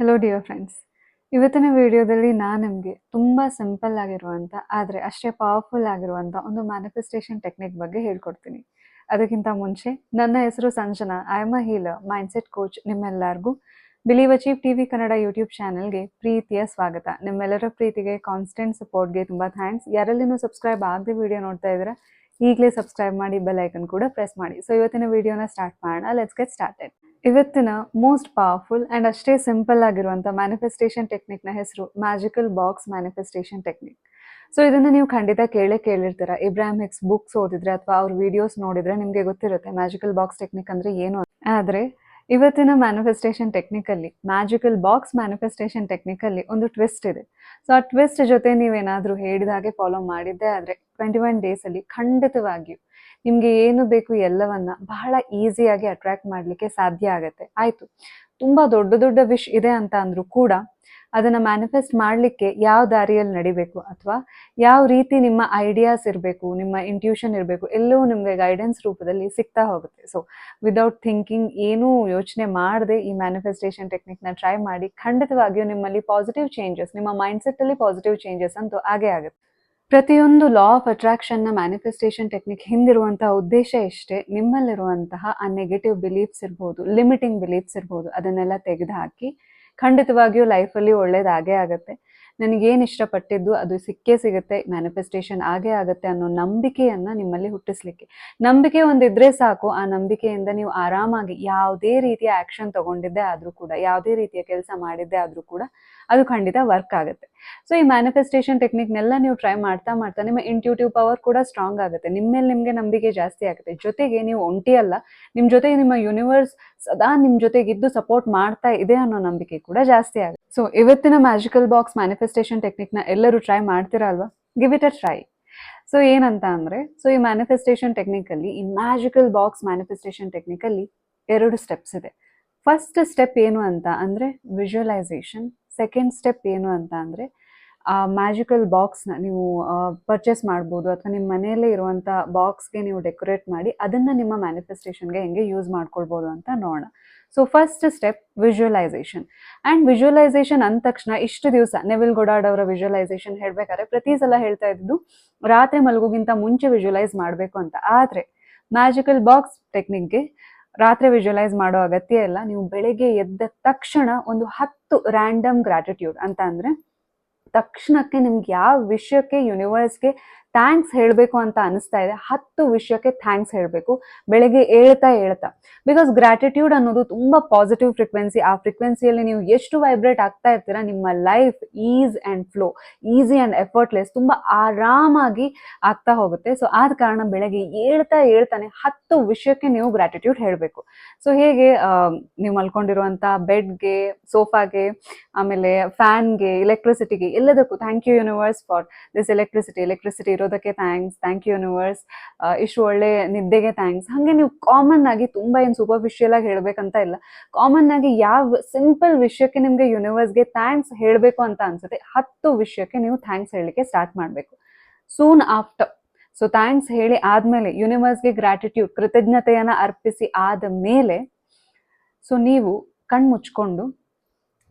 Hello dear friends ಇವತ್ತಿನ ವಿಡಿಯೋದಲ್ಲಿ ನಾನು ನಿಮಗೆ ತುಂಬ ಸಿಂಪಲ್ ಆಗಿರುವಂಥ ಆದರೆ ಅಷ್ಟೇ ಪವರ್ಫುಲ್ ಆಗಿರುವಂಥ ಒಂದು ಮ್ಯಾನಿಫೆಸ್ಟೇಷನ್ ಟೆಕ್ನಿಕ್ ಬಗ್ಗೆ ಹೇಳ್ಕೊಡ್ತೀನಿ. ಅದಕ್ಕಿಂತ ಮುಂಚೆ, ನನ್ನ ಹೆಸರು Sanjana. I am a healer mindset coach ನಿಮ್ಮೆಲ್ಲರಿಗೂ. Believe achieve T V Kannada YouTube ಚಾನಲ್ಗೆ ಪ್ರೀತಿಯ ಸ್ವಾಗತ. ನಿಮ್ಮೆಲ್ಲರ ಪ್ರೀತಿಗೆ ಕಾನ್ಸ್ಟೆಂಟ್ ಸಪೋರ್ಟ್ಗೆ ತುಂಬ ಥ್ಯಾಂಕ್ಸ್ ಯಾರಲ್ಲಿನೂ ಸಬ್ಸ್ಕ್ರೈಬ್ ಆಗದೆ ವಿಡಿಯೋ ನೋಡ್ತಾ ಇದ್ದೀರಾ, ಈಗಲೇ ಸಬ್ಸ್ಕ್ರೈಬ್ ಮಾಡಿ ಬೆಲ್ ಐಕನ್ ಕೂಡ ಪ್ರೆಸ್ ಮಾಡಿ. ಸೊ ಇವತ್ತಿನ ವಿಡಿಯೋನ ಸ್ಟಾರ್ಟ್ ಮಾಡೋಣ. ಲೆಟ್ಸ್ ಗೆಟ್ ಸ್ಟಾರ್ಟೆಡ್ ಇವತ್ತಿನ ಮೋಸ್ಟ್ ಪವರ್ಫುಲ್ ಅಂಡ್ ಅಷ್ಟೇ ಸಿಂಪಲ್ ಆಗಿರುವಂಥ ಮ್ಯಾನಿಫೆಸ್ಟೇಷನ್ ಟೆಕ್ನಿಕ್ನ ಹೆಸರು magical box manifestation technique so ಇದನ್ನ ನೀವು ಖಂಡಿತ ಕೇಳೇ ಕೇಳಿರ್ತೀರ. ಇಬ್ರಾಹಿಂ ಹಿಕ್ಸ್ ಬುಕ್ಸ್ ಓದಿದ್ರೆ ಅಥವಾ ಅವ್ರ ವಿಡಿಯೋಸ್ ನೋಡಿದ್ರೆ ನಿಮಗೆ ಗೊತ್ತಿರುತ್ತೆ ಮ್ಯಾಜಿಕಲ್ ಬಾಕ್ಸ್ ಟೆಕ್ನಿಕ್ ಅಂದ್ರೆ ಏನು. ಆದ್ರೆ, ಇವತ್ತಿನ ಮ್ಯಾನಿಫೆಸ್ಟೇಷನ್ ಟೆಕ್ನಿಕಲ್ಲಿ ಮ್ಯಾಜಿಕಲ್ ಬಾಕ್ಸ್ ಮ್ಯಾನಿಫೆಸ್ಟೇಷನ್ ಟೆಕ್ನಿಕಲ್ಲಿ ಒಂದು ಟ್ವಿಸ್ಟ್ ಇದೆ. ಸೊ ಆ ಟ್ವಿಸ್ಟ್ ಜೊತೆ ನೀವೇನಾದರೂ ಹೇಳಿದ ಹಾಗೆ ಫಾಲೋ ಮಾಡಿದ್ದೆ ಆದ್ರೆ ಟ್ವೆಂಟಿ ಒನ್ ಡೇಸಲ್ಲಿ ಖಂಡಿತವಾಗಿಯೂ ನಿಮಗೆ ಏನು ಬೇಕು ಎಲ್ಲವನ್ನ ಬಹಳ ಈಸಿಯಾಗಿ ಅಟ್ರಾಕ್ಟ್ ಮಾಡ್ಲಿಕ್ಕೆ ಸಾಧ್ಯ ಆಗುತ್ತೆ. ಆಯ್ತು. ತುಂಬಾ ದೊಡ್ಡ ದೊಡ್ಡ ವಿಶ್ ಇದೆ ಅಂತ ಅಂದರೂ ಕೂಡ ಅದನ್ನ ಮ್ಯಾನಿಫೆಸ್ಟ್ ಮಾಡ್ಲಿಕ್ಕೆ ಯಾವ ದಾರಿಯಲ್ಲಿ ನಡಿಬೇಕು ಅಥವಾ ಯಾವ ರೀತಿ ನಿಮ್ಮ ಐಡಿಯಾಸ್ ಇರಬೇಕು, ನಿಮ್ಮ ಇಂಟ್ಯೂಷನ್ ಇರಬೇಕು ಎಲ್ಲವೂ ನಿಮಗೆ ಗೈಡೆನ್ಸ್ ರೂಪದಲ್ಲಿ ಸಿಗ್ತಾ ಹೋಗುತ್ತೆ. ಸೊ ವಿದೌಟ್ ಥಿಂಕಿಂಗ್ ಏನೂ ಯೋಚನೆ ಮಾಡದೆ ಈ ಮ್ಯಾನಿಫೆಸ್ಟೇಷನ್ ಟೆಕ್ನಿಕ್ನ ಟ್ರೈ ಮಾಡಿ ಖಂಡಿತವಾಗಿಯೂ ನಿಮ್ಮಲ್ಲಿ ಪಾಸಿಟಿವ್ ಚೇಂಜಸ್ ನಿಮ್ಮ ಮೈಂಡ್ಸೆಟ್ಟಲ್ಲಿ ಪಾಸಿಟಿವ್ ಚೇಂಜಸ್ ಅಂತೂ ಆಗೇ ಆಗುತ್ತೆ. ಪ್ರತಿಯೊಂದು ಲಾ ಆಫ್ ಅಟ್ರಾಕ್ಷನ್ನ ಮ್ಯಾನಿಫೆಸ್ಟೇಷನ್ ಟೆಕ್ನಿಕ್ ಹಿಂದಿರುವಂತಹ ಉದ್ದೇಶ ಇಷ್ಟೇ ನಿಮ್ಮಲ್ಲಿರುವಂತಹ ಆ ನೆಗೆಟಿವ್ ಬಿಲೀಫ್ಸ್ ಇರ್ಬೋದು ಲಿಮಿಟಿಂಗ್ ಬಿಲೀಫ್ಸ್ ಇರ್ಬೋದು, ಅದನ್ನೆಲ್ಲ ತೆಗೆದುಹಾಕಿ ಖಂಡಿತವಾಗಿಯೂ ಲೈಫಲ್ಲಿ ಒಳ್ಳೇದಾಗೇ ಆಗುತ್ತೆ. ನನಗೇನು ಇಷ್ಟಪಟ್ಟಿದ್ದು ಅದು ಸಿಕ್ಕೇ ಸಿಗುತ್ತೆ ಮ್ಯಾನಿಫೆಸ್ಟೇಷನ್ ಆಗೇ ಆಗುತ್ತೆ ಅನ್ನೋ ನಂಬಿಕೆಯನ್ನು ನಿಮ್ಮಲ್ಲಿ ಹುಟ್ಟಿಸ್ಲಿಕ್ಕೆ. ನಂಬಿಕೆ ಒಂದಿದ್ರೆ ಸಾಕು, ಆ ನಂಬಿಕೆಯಿಂದ ನೀವು ಆರಾಮಾಗಿ ಯಾವುದೇ ರೀತಿಯ ಆ್ಯಕ್ಷನ್ ತಗೊಂಡಿದ್ದೆ ಆದರೂ ಕೂಡ, ಯಾವುದೇ ರೀತಿಯ ಕೆಲಸ ಮಾಡಿದ್ದೆ ಆದರೂ ಕೂಡ ಅದು ಖಂಡಿತ ವರ್ಕ್ ಆಗುತ್ತೆ. ಸೊ ಈ ಮ್ಯಾನಿಫೆಸ್ಟೇಷನ್ ಟೆಕ್ನಿಕ್ನೆಲ್ಲ ನೀವು ಟ್ರೈ ಮಾಡ್ತಾ ಮಾಡ್ತಾ ನಿಮ್ಮ ಇಂಟ್ಯೂಟಿವ್ ಪವರ್ ಕೂಡ ಸ್ಟ್ರಾಂಗ್ ಆಗುತ್ತೆ. ನಿಮ್ಮ ಮೇಲೆ ನಿಮಗೆ ನಂಬಿಕೆ ಜಾಸ್ತಿ ಆಗುತ್ತೆ. ಜೊತೆಗೆ ನೀವು ಒಂಟಿ ಅಲ್ಲ ನಿಮ್ಮ ಜೊತೆಗೆ ನಿಮ್ಮ ಯೂನಿವರ್ಸ್ ಸದಾ ನಿಮ್ಮ ಜೊತೆಗಿದ್ದು ಸಪೋರ್ಟ್ ಮಾಡ್ತಾ ಇದೆ ಅನ್ನೋ ನಂಬಿಕೆ ಕೂಡ ಜಾಸ್ತಿ ಆಗುತ್ತೆ. ಸೊ ಇವತ್ತಿನ ಮ್ಯಾಜಿಕಲ್ ಬಾಕ್ಸ್ ಮ್ಯಾನಿಫೆಸ್ಟೇಷನ್ ಟೆಕ್ನಿಕ್ನ ಎಲ್ಲರೂ ಟ್ರೈ ಮಾಡ್ತೀರಾ ಅಲ್ವಾ? Give it a try so ಏನಂತ ಅಂದರೆ ಸೊ ಈ ಮ್ಯಾನಿಫೆಸ್ಟೇಷನ್ ಟೆಕ್ನಿಕಲ್ಲಿ ಈ ಮ್ಯಾಜಿಕಲ್ ಬಾಕ್ಸ್ ಮ್ಯಾನಿಫೆಸ್ಟೇಷನ್ ಟೆಕ್ನಿಕಲ್ಲಿ ಎರಡು ಸ್ಟೆಪ್ಸ್ ಇದೆ. ಫಸ್ಟ್ ಸ್ಟೆಪ್ ಏನು ಅಂತ ಅಂದರೆ ವಿಜುವಲೈಸೇಷನ್ ಸೆಕೆಂಡ್ ಸ್ಟೆಪ್ ಏನು ಅಂತ ಅಂದರೆ ಮ್ಯಾಜಿಕಲ್ ಬಾಕ್ಸ್ನ ನೀವು ಪರ್ಚೇಸ್ ಮಾಡ್ಬೋದು ಅಥವಾ ನಿಮ್ಮ ಮನೆಯಲ್ಲೇ ಇರುವಂಥ ಬಾಕ್ಸ್ಗೆ ನೀವು ಡೆಕೋರೇಟ್ ಮಾಡಿ ಅದನ್ನು ನಿಮ್ಮ ಮ್ಯಾನಿಫೆಸ್ಟೇಷನ್ಗೆ ಹೆಂಗೆ ಯೂಸ್ ಮಾಡ್ಕೊಳ್ಬೋದು ಅಂತ ನೋಡೋಣ. So first step visualisation and visualisation ಅಂದ ತಕ್ಷಣ ಇಷ್ಟು ದಿವಸ ನೆವಿಲ್ ಗೊಡಾಡ್ ಅವರ ವಿಜುವಲೈಸೇಷನ್ ಹೇಳ್ಬೇಕಾದ್ರೆ ಪ್ರತಿ ಸಲ ಹೇಳ್ತಾ ಇದ್ದು ರಾತ್ರಿ ಮಲಗೋಗಿಂತ ಮುಂಚೆ ವಿಜುವಲೈಸ್ ಮಾಡಬೇಕು ಅಂತ. ಆದರೆ ಮ್ಯಾಜಿಕಲ್ ಬಾಕ್ಸ್ ಟೆಕ್ನಿಕ್ಗೆ ರಾತ್ರಿ ವಿಜುವಲೈಸ್ ಮಾಡೋ ಅಗತ್ಯ ಇಲ್ಲ. ನೀವು ಬೆಳಗ್ಗೆ ಎದ್ದ ತಕ್ಷಣ ಒಂದು ಹತ್ತು ರ್ಯಾಂಡಮ್ ಗ್ರಾಟಿಟ್ಯೂಡ್ ಅಂತ ಅಂದರೆ ತಕ್ಷಣಕ್ಕೆ ನಿಮ್ಗೆ ಯಾವ ವಿಷಯಕ್ಕೆ ಯೂನಿವರ್ಸ್ಗೆ ಥ್ಯಾಂಕ್ಸ್ ಹೇಳಬೇಕು ಅಂತ ಅನಿಸ್ತಾ ಇದೆ. ಹತ್ತು ವಿಷಯಕ್ಕೆ ಥ್ಯಾಂಕ್ಸ್ ಹೇಳಬೇಕು. ಬೆಳಗ್ಗೆ ಹೇಳ್ತಾ ಹೇಳ್ತಾ ಬಿಕಾಸ್ ಗ್ರಾಟಿಟ್ಯೂಡ್ ಅನ್ನೋದು ತುಂಬ ಪಾಸಿಟಿವ್ ಫ್ರೀಕ್ವೆನ್ಸಿ ಆ ಫ್ರೀಕ್ವೆನ್ಸಿಯಲ್ಲಿ ನೀವು ಎಷ್ಟು ವೈಬ್ರೇಟ್ ಆಗ್ತಾ ಇರ್ತೀರಾ, ನಿಮ್ಮ life is and flow easy and effortless ತುಂಬ ಆರಾಮಾಗಿ ಆಗ್ತಾ ಹೋಗುತ್ತೆ. ಸೊ ಆದ ಕಾರಣ ಬೆಳಗ್ಗೆ ಹೇಳ್ತಾ ಹೇಳ್ತಾನೆ ಹತ್ತು ವಿಷಯಕ್ಕೆ ನೀವು ಗ್ರಾಟಿಟ್ಯೂಡ್ ಹೇಳಬೇಕು. ಸೊ ಹೇಗೆ ನೀವು ಮಲ್ಕೊಂಡಿರುವಂಥ ಬೆಡ್ಗೆ, ಸೋಫಾಗೆ, ಆಮೇಲೆ ಫ್ಯಾನ್ಗೆ ಎಲೆಕ್ಟ್ರಿಸಿಟಿಗೆ ಎಲ್ಲದಕ್ಕೂ thank you universe for this electricity electricity ಇರೋದಕ್ಕೆ ಥ್ಯಾಂಕ್ಸ್ ಥ್ಯಾಂಕ್ ಯು ಯೂನಿವರ್ಸ್ ಇಷ್ಟು ಒಳ್ಳೆ ನಿದ್ದೆಗೆ ಥ್ಯಾಂಕ್ಸ್ ಹಾಗೆ ನೀವು ಕಾಮನ್ ಆಗಿ ತುಂಬ ಏನು ಸೂಪರ್ಫಿಷಿಯಲ್ ಆಗಿ ಹೇಳಬೇಕಂತ ಇಲ್ಲ. ಕಾಮನ್ ಆಗಿ ಯಾವ ಸಿಂಪಲ್ ವಿಷಯಕ್ಕೆ ನಿಮಗೆ ಯೂನಿವರ್ಸ್ಗೆ ಥ್ಯಾಂಕ್ಸ್ ಹೇಳಬೇಕು ಅಂತ ಅನ್ಸುತ್ತೆ, ಹತ್ತು ವಿಷಯಕ್ಕೆ ನೀವು ಥ್ಯಾಂಕ್ಸ್ ಹೇಳಲಿಕ್ಕೆ ಸ್ಟಾರ್ಟ್ ಮಾಡಬೇಕು. ಸೂನ್ ಆಫ್ಟರ್ ಸೊ ಥ್ಯಾಂಕ್ಸ್ ಹೇಳಿ ಆದಮೇಲೆ ಯೂನಿವರ್ಸ್ಗೆ ಗ್ರಾಟಿಟ್ಯೂಡ್ ಕೃತಜ್ಞತೆಯನ್ನು ಅರ್ಪಿಸಿ ಆದ ಮೇಲೆ ಸೊ ನೀವು ಕಣ್ಣು ಮುಚ್ಕೊಂಡು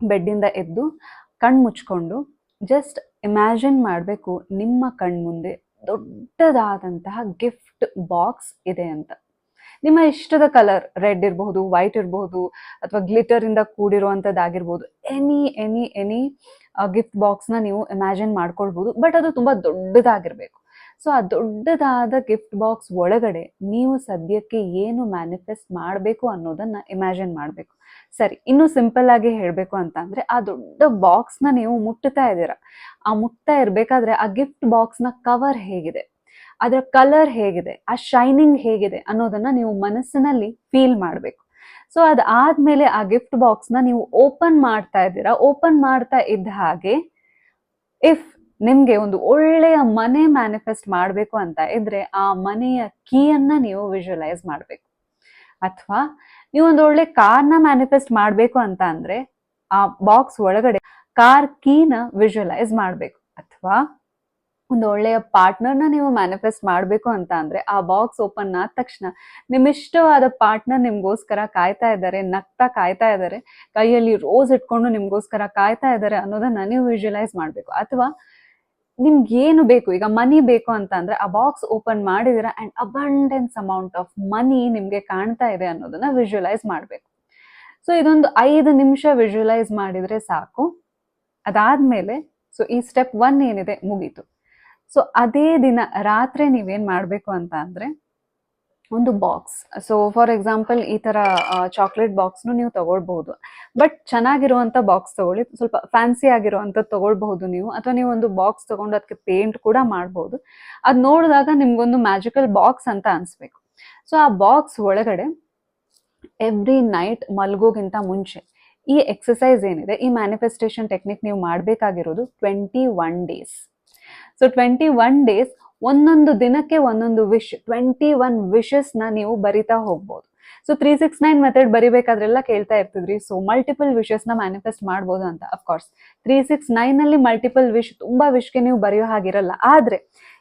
ಬೆಡ್ಡಿಂದ ಎದ್ದು ಕಣ್ಣು ಮುಚ್ಕೊಂಡು ಜಸ್ಟ್ ಇಮ್ಯಾಜಿನ್ ಮಾಡಬೇಕು ನಿಮ್ಮ ಕಣ್ಮುಂದೆ ದೊಡ್ಡದಾದಂತಹ ಗಿಫ್ಟ್ ಬಾಕ್ಸ್ ಇದೆ ಅಂತ. ನಿಮ್ಮ ಇಷ್ಟದ ಕಲರ್ ರೆಡ್ ಇರಬಹುದು ವೈಟ್ ಇರಬಹುದು, ಅಥವಾ ಗ್ಲಿಟರ್ ಇಂದ ಕೂಡಿರುವಂಥದ್ದಾಗಿರ್ಬೋದು ಎನಿ ಎನಿ ಎನಿ ಗಿಫ್ಟ್ ಬಾಕ್ಸ್ನ ನೀವು ಇಮ್ಯಾಜಿನ್ ಮಾಡ್ಕೊಳ್ಬೋದು ಬಟ್ ಅದು ತುಂಬ ದೊಡ್ಡದಾಗಿರಬೇಕು. ಸೊ ಆ ದೊಡ್ಡದಾದ ಗಿಫ್ಟ್ ಬಾಕ್ಸ್ ಒಳಗಡೆ ನೀವು ಸದ್ಯಕ್ಕೆ ಏನು ಮ್ಯಾನಿಫೆಸ್ಟ್ ಮಾಡಬೇಕು ಅನ್ನೋದನ್ನ ಇಮ್ಯಾಜಿನ್ ಮಾಡಬೇಕು. ಸರಿ, ಇನ್ನೂ ಸಿಂಪಲ್ ಆಗಿ ಹೇಳಬೇಕು ಅಂತ ಅಂದ್ರೆ ಆ ದೊಡ್ಡ ಬಾಕ್ಸ್ನ ನೀವು ಮುಟ್ಟುತ್ತಾ ಇದ್ದೀರಾ? ಆ ಮುಟ್ತಾ ಇರಬೇಕಾದ್ರೆ ಆ ಗಿಫ್ಟ್ ಬಾಕ್ಸ್ನ ಕವರ್ ಹೇಗಿದೆ? ಅದರ ಕಲರ್ ಹೇಗಿದೆ? ಆ ಶೈನಿಂಗ್ ಹೇಗಿದೆ ಅನ್ನೋದನ್ನ ನೀವು ಮನಸ್ಸಿನಲ್ಲಿ ಫೀಲ್ ಮಾಡಬೇಕು. ಸೊ ಅದಾದ್ಮೇಲೆ ಆ ಗಿಫ್ಟ್ ಬಾಕ್ಸ್ನ ನೀವು ಓಪನ್ ಮಾಡ್ತಾ ಇದ್ದೀರಾ? ಓಪನ್ ಮಾಡ್ತಾ ಇದ್ದ ಹಾಗೆ ಇಫ್ ನಿಮ್ಗೆ ಒಂದು ಒಳ್ಳೆಯ ಮನೆ ಮ್ಯಾನಿಫೆಸ್ಟ್ ಮಾಡಬೇಕು ಅಂತ ಇದ್ರೆ ಆ ಮನೆಯ ಕೀಯನ್ನ ನೀವು ವಿಜುವಲೈಸ್ ಮಾಡಬೇಕು. ಅಥವಾ ನೀವು ಒಂದು ಒಳ್ಳೆ ಕಾರ್ನ ಮ್ಯಾನಿಫೆಸ್ಟ್ ಮಾಡಬೇಕು ಅಂತ ಅಂದ್ರೆ ಆ ಬಾಕ್ಸ್ ಒಳಗಡೆ ಕಾರ್ ಕೀನ ವಿಜುವಲೈಸ್ ಮಾಡಬೇಕು. ಅಥವಾ ಒಂದು ಒಳ್ಳೆಯ ಪಾರ್ಟ್ನರ್ನ ನೀವು ಮ್ಯಾನಿಫೆಸ್ಟ್ ಮಾಡಬೇಕು ಅಂತ ಅಂದ್ರೆ ಆ ಬಾಕ್ಸ್ ಓಪನ್ ಆದ ತಕ್ಷಣ ನಿಮ್ಮ ಇಷ್ಟವಾದ ಪಾರ್ಟ್ನರ್ ನಿಮ್ಗೋಸ್ಕರ ಕಾಯ್ತಾ ಇದ್ದಾರೆ, ನಗ್ತಾ ಕಾಯ್ತಾ ಇದ್ದಾರೆ, ಕೈಯಲ್ಲಿ ರೋಸ್ ಇಟ್ಕೊಂಡು ನಿಮ್ಗೋಸ್ಕರ ಕಾಯ್ತಾ ಇದ್ದಾರೆ ಅನ್ನೋದನ್ನ ನೀವು ವಿಜುವಲೈಸ್ ಮಾಡಬೇಕು. ಅಥವಾ ನಿಮ್ಗೆ ಏನು ಬೇಕು? ಈಗ ಮನಿ ಬೇಕು ಅಂತ ಅಂದ್ರೆ ಆ box open ಮಾಡಿದಿರ and abundance amount of money ನಿಮ್ಗೆ ಕಾಣ್ತಾ ಇದೆ ಅನ್ನೋದನ್ನ ವಿಜುವಲೈಸ್ ಮಾಡಬೇಕು. ಸೊ ಇದೊಂದು ಐದು ನಿಮಿಷ ವಿಜುವಲೈಸ್ ಮಾಡಿದ್ರೆ ಸಾಕು. ಅದಾದ್ಮೇಲೆ ಸೊ ಈ ಸ್ಟೆಪ್ ಒನ್ ಏನಿದೆ ಮುಗೀತು. ಸೊ ಅದೇ ದಿನ ರಾತ್ರಿ ನೀವೇನ್ ಮಾಡ್ಬೇಕು ಅಂತ ಅಂದ್ರೆ ಒಂದು ಬಾಕ್ಸ್ ಸೊ ಫಾರ್ ಎಕ್ಸಾಂಪಲ್ ಈ ತರ ಚಾಕ್ಲೇಟ್ ಬಾಕ್ಸ್ನು ನೀವು ತಗೊಳ್ಬಹುದು. ಬಟ್ ಚೆನ್ನಾಗಿರುವಂತ ಬಾಕ್ಸ್ ತಗೊಳ್ಳಿ. ಸ್ವಲ್ಪ ಫ್ಯಾನ್ಸಿ ಆಗಿರುವಂಥದ್ದು ತಗೊಳ್ಬಹುದು ನೀವು. ಅಥವಾ ನೀವು ಒಂದು ಬಾಕ್ಸ್ ತಗೊಂಡು ಅದಕ್ಕೆ ಪೇಂಟ್ ಕೂಡ ಮಾಡಬಹುದು ಅದ್ ನೋಡಿದಾಗ ನಿಮ್ಗೊಂದು ಮ್ಯಾಜಿಕಲ್ ಬಾಕ್ಸ್ ಅಂತ ಅನ್ಸ್ಬೇಕು. ಸೊ ಆ ಬಾಕ್ಸ್ ಒಳಗಡೆ ಎವ್ರಿ ನೈಟ್ ಮಲ್ಗೋಗಿಂತ ಮುಂಚೆ ಈ ಎಕ್ಸಸೈಸ್ ಏನಿದೆ? ಈ ಮ್ಯಾನಿಫೆಸ್ಟೇಷನ್ ಟೆಕ್ನಿಕ್ ನೀವು ಮಾಡಬೇಕಾಗಿರೋದು twenty one days so twenty one days ಒಂದೊಂದು ದಿನಕ್ಕೆ ಒಂದೊಂದು ವಿಶ್ ಟ್ವೆಂಟಿ ಒನ್ ವಿಶಸ್ನ ನೀವು ಬರಿತಾ ಹೋಗ್ಬೋದು. So three six nine method ಬರಿಬೇಕಾದ್ರೆಲ್ಲ ಕೇಳ್ತಾ ಇರ್ತಿದ್ರಿ. ಸೊ ಮಲ್ಟಿಪಲ್ ವಿಶಸ್ನ ಮ್ಯಾನಿಫೆಸ್ಟ್ ಮಾಡ್ಬೋದು ಅಂತ of course three six nine ಅಲ್ಲಿ ಮಲ್ಟಿಪಲ್ ವಿಶ್ ತುಂಬಾ ವಿಶ್ಗೆ ನೀವು ಬರೆಯೋ ಹಾಗಿರಲ್ಲ. ಆದ್ರೆ,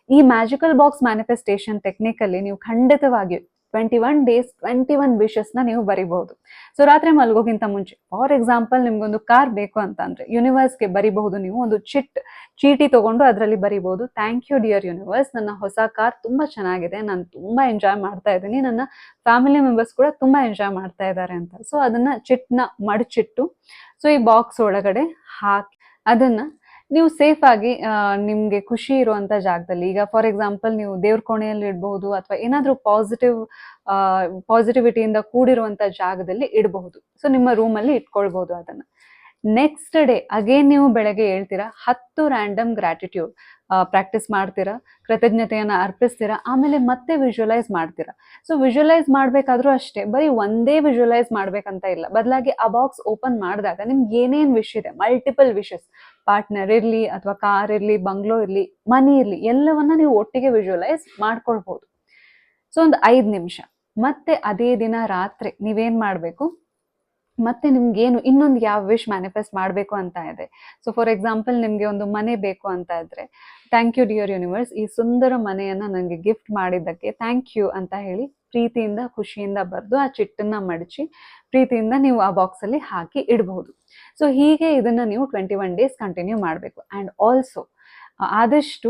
ಈ ಮ್ಯಾಜಿಕಲ್ ಬಾಕ್ಸ್ ಮ್ಯಾನಿಫೆಸ್ಟೇಷನ್ ಟೆಕ್ನಿಕ್ ಅಲ್ಲಿ ನೀವು ಖಂಡಿತವಾಗಿ ಟ್ವೆಂಟಿ ಒನ್ ಡೇಸ್ ಟ್ವೆಂಟಿ ಒನ್ನ ನೀವು ಬರಿಬಹುದು. ಸೊ ರಾತ್ರಿ ಮಲ್ಗೋಗಿಂತ ಮುಂಚೆ ಫಾರ್ ಎಕ್ಸಾಂಪಲ್ ನಿಮ್ಗೊಂದು ಕಾರ್ ಬೇಕು ಅಂತ ಅಂದ್ರೆ ಯೂನಿವರ್ಸ್ಗೆ ಬರಿಬಹುದು ನೀವು, ಒಂದು ಚಿಟ್ ಚೀಟಿ ತಗೊಂಡು ಅದರಲ್ಲಿ ಬರಿಬಹುದು. ಥ್ಯಾಂಕ್ ಯು ಡಿಯರ್ ಯೂನಿವರ್ಸ್ ನನ್ನ ಹೊಸ ಕಾರ್ ತುಂಬಾ ಚೆನ್ನಾಗಿದೆ, ನಾನು ತುಂಬಾ ಎಂಜಾಯ್ ಮಾಡ್ತಾ ಇದ್ದೀನಿ, ನನ್ನ ಫ್ಯಾಮಿಲಿ ಮೆಂಬರ್ಸ್ ಕೂಡ ತುಂಬಾ ಎಂಜಾಯ್ ಮಾಡ್ತಾ ಇದ್ದಾರೆ ಅಂತ. ಸೊ ಅದನ್ನ ಚಿಟ್ನ ಮಡಚಿಟ್ಟು ಸೊ ಈ ಬಾಕ್ಸ್ ಒಳಗಡೆ ಹಾಕಿ, ಅದನ್ನ ನೀವು ಸೇಫ್ ಆಗಿ ನಿಮ್ಗೆ ಖುಷಿ ಇರುವಂತ ಜಾಗದಲ್ಲಿ. ಈಗ ಫಾರ್ ಎಕ್ಸಾಂಪಲ್ ನೀವು ದೇವ್ರ ಕೋಣೆಯಲ್ಲಿ ಇಡಬಹುದು ಅಥವಾ ಏನಾದ್ರೂ ಪಾಸಿಟಿವ್ ಪಾಸಿಟಿವಿಟಿಯಿಂದ ಕೂಡಿರುವಂತ ಜಾಗದಲ್ಲಿ ಇಡಬಹುದು. ಸೊ ನಿಮ್ಮ ರೂಮ್ ಅಲ್ಲಿ ಇಟ್ಕೊಳ್ಬಹುದು ಅದನ್ನ. ನೆಕ್ಸ್ಟ್ ಡೇ ಅಗೇನ್ ನೀವು ಬೆಳಗ್ಗೆ ಹೇಳ್ತೀರಾ, ಹತ್ತು ರ್ಯಾಂಡಮ್ ಗ್ರಾಟಿಟ್ಯೂಡ್ ಪ್ರಾಕ್ಟೀಸ್ ಮಾಡ್ತೀರಾ, ಕೃತಜ್ಞತೆಯನ್ನ ಅರ್ಪಿಸ್ತೀರಾ, ಆಮೇಲೆ ಮತ್ತೆ ವಿಜುವಲೈಸ್ ಮಾಡ್ತೀರಾ. ಸೊ ವಿಜುವಲೈಸ್ ಮಾಡಬೇಕಾದ್ರೂ ಅಷ್ಟೇ, ಬರೀ ಒಂದೇ ವಿಜುವಲೈಸ್ ಮಾಡ್ಬೇಕಂತ ಇಲ್ಲ. ಬದಲಾಗಿ ಆ ಬಾಕ್ಸ್ ಓಪನ್ ಮಾಡಿದಾಗ ನಿಮ್ಗೆ ಏನೇನ್ ವಿಶ್ ಇದೆ ಮಲ್ಟಿಪಲ್ ವಿಷಸ್ ಪಾರ್ಟ್ನರ್ ಇರ್ಲಿ ಅಥವಾ ಕಾರ್ ಇರ್ಲಿ ಬಂಗ್ಲೋ ಇರ್ಲಿ, ಮನಿ ಇರ್ಲಿ, ಎಲ್ಲವನ್ನ ನೀವು ಒಟ್ಟಿಗೆ ವಿಜುವಲೈಸ್ ಮಾಡ್ಕೊಳ್ಬಹುದು ಸೊ ಒಂದು ಐದು ನಿಮಿಷ. ಮತ್ತೆ ಅದೇ ದಿನ ರಾತ್ರಿ ನೀವೇನ್ ಮಾಡ್ಬೇಕು? ಮತ್ತೆ ನಿಮ್ಗೇನು ಇನ್ನೊಂದು ಯಾವ ವಿಶ್ ಮ್ಯಾನಿಫೆಸ್ಟ್ ಮಾಡಬೇಕು ಅಂತ ಇದೆ? ಸೊ ಫಾರ್ ಎಕ್ಸಾಂಪಲ್ ನಿಮ್ಗೆ ಒಂದು ಮನೆ ಬೇಕು ಅಂತ ಇದ್ರೆ ಥ್ಯಾಂಕ್ ಯು ಡಿಯರ್ ಯೂನಿವರ್ಸ್ ಈ ಸುಂದರ ಮನೆಯನ್ನ ನನಗೆ ಗಿಫ್ಟ್ ಮಾಡಿದ್ದಕ್ಕೆ ಥ್ಯಾಂಕ್ ಯು ಅಂತ ಹೇಳಿ ಪ್ರೀತಿಯಿಂದ, ಖುಷಿಯಿಂದ ಬರೆದು ಆ ಚಿಟ್ಟನ್ನ ಮಡಚಿ ಪ್ರೀತಿಯಿಂದ ನೀವು ಆ ಬಾಕ್ಸ್ ಅಲ್ಲಿ ಹಾಕಿ ಇಡಬಹುದು ಸೊ ಹೀಗೆ ಇದನ್ನ ನೀವು ಟ್ವೆಂಟಿ ಒನ್ ಡೇಸ್ ಕಂಟಿನ್ಯೂ ಮಾಡಬೇಕು ಅಂಡ್ ಆಲ್ಸೋ ಆದಷ್ಟು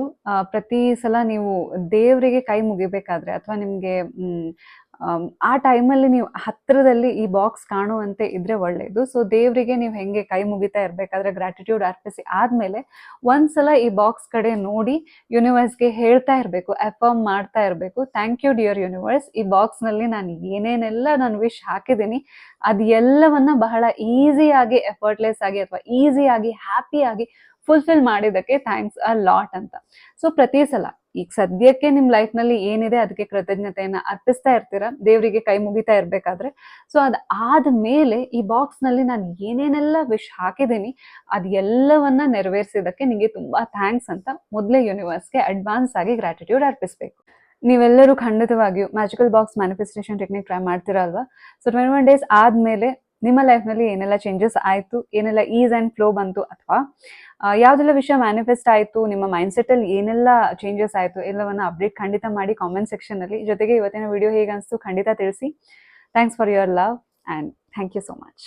ಪ್ರತಿ ಸಲ ನೀವು ದೇವರಿಗೆ ಕೈ ಮುಗಿಬೇಕಾದ್ರೆ ಅಥವಾ ನಿಮ್ಗೆ ಆ ಟೈಮಲ್ಲಿ ನೀವು ಹತ್ತಿರದಲ್ಲಿ ಈ ಬಾಕ್ಸ್ ಕಾಣುವಂತೆ ಇದ್ರೆ ಒಳ್ಳೆಯದು ಸೊ ದೇವರಿಗೆ ನೀವು ಹೆಂಗೆ ಕೈ ಮುಗಿತಾ ಇರಬೇಕಾದ್ರೆ ಗ್ರಾಟಿಟ್ಯೂಡ್ ಅರ್ಪಿಸಿ ಆದ್ಮೇಲೆ ಒಂದ್ಸಲ ಈ ಬಾಕ್ಸ್ ಕಡೆ ನೋಡಿ ಯೂನಿವರ್ಸ್ಗೆ ಹೇಳ್ತಾ ಇರಬೇಕು ಅಫರ್ಮ್ ಮಾಡ್ತಾ ಇರಬೇಕು. ಥ್ಯಾಂಕ್ ಯು ಡಿಯರ್ ಯೂನಿವರ್ಸ್ ಈ ಬಾಕ್ಸ್ನಲ್ಲಿ ನಾನು ಏನೇನೆಲ್ಲ ನಾನು ವಿಶ್ ಹಾಕಿದ್ದೀನಿ ಅದು ಎಲ್ಲವನ್ನ ಬಹಳ ಈಸಿಯಾಗಿ ಎಫರ್ಟ್ಲೆಸ್ ಆಗಿ ಅಥವಾ ಈಸಿಯಾಗಿ ಹ್ಯಾಪಿಯಾಗಿ ಫುಲ್ಫಿಲ್ ಮಾಡಿದ್ದಕ್ಕೆ ಥ್ಯಾಂಕ್ಸ್ ಅ ಲಾಟ್ ಅಂತ. ಸೊ ಪ್ರತಿ ಸಲ ಈಗ ಸದ್ಯಕ್ಕೆ ನಿಮ್ ಲೈಫ್ನಲ್ಲಿ ಏನಿದೆ ಅದಕ್ಕೆ ಕೃತಜ್ಞತೆಯನ್ನ ಅರ್ಪಿಸ್ತಾ ಇರ್ತೀರಾ? ದೇವರಿಗೆ ಕೈ ಮುಗಿತಾ ಇರ್ಬೇಕಾದ್ರೆ. ಸೊ ಅದ್ ಮೇಲೆ ಈ ಬಾಕ್ಸ್ನಲ್ಲಿ ನಾನು ಏನೇನೆಲ್ಲ ವಿಶ್ ಹಾಕಿದ್ದೀನಿ, ಅದೆಲ್ಲವನ್ನ ನೆರವೇರಿಸಿದಕ್ಕೆ ನಿಮಗೆ ತುಂಬಾ ಥ್ಯಾಂಕ್ಸ್ ಅಂತ ಮೊದಲೇ ಯೂನಿವರ್ಸ್ಗೆ ಅಡ್ವಾನ್ಸ್ ಆಗಿ ಗ್ರಾಟಿಟ್ಯೂಡ್ ಅರ್ಪಿಸ್ಬೇಕು. ನೀವೆಲ್ಲರೂ ಖಂಡಿತವಾಗಿಯೂ magical box manifestation technique try ಮಾಡ್ತೀರಲ್ವಾ so twenty one days ಆದ್ಮೇಲೆ ನಿಮ್ಮ ಲೈಫ್ನಲ್ಲಿ ಏನೆಲ್ಲ ಚೇಂಜಸ್ ಆಯಿತು, ಏನೆಲ್ಲ ಈಸ್ ಆ್ಯಂಡ್ ಫ್ಲೋ ಬಂತು ಅಥವಾ ಯಾವುದೆಲ್ಲ ವಿಷಯ ಮ್ಯಾನಿಫೆಸ್ಟ್ ಆಯಿತು, ನಿಮ್ಮ ಮೈಂಡ್ಸೆಟ್ ಅಲ್ಲಿ ಏನೆಲ್ಲ ಚೇಂಜಸ್ ಆಯಿತು, ಎಲ್ಲವನ್ನು ಅಪ್ಡೇಟ್ ಖಂಡಿತ ಮಾಡಿ ಕಾಮೆಂಟ್ ಸೆಕ್ಷನ್ ಅಲ್ಲಿ. ಜೊತೆಗೆ ಇವತ್ತಿನ ವಿಡಿಯೋ ಹೇಗೆ ಅನಿಸ್ತು ಖಂಡಿತ ತಿಳಿಸಿ. Thanks for your love and thank you so much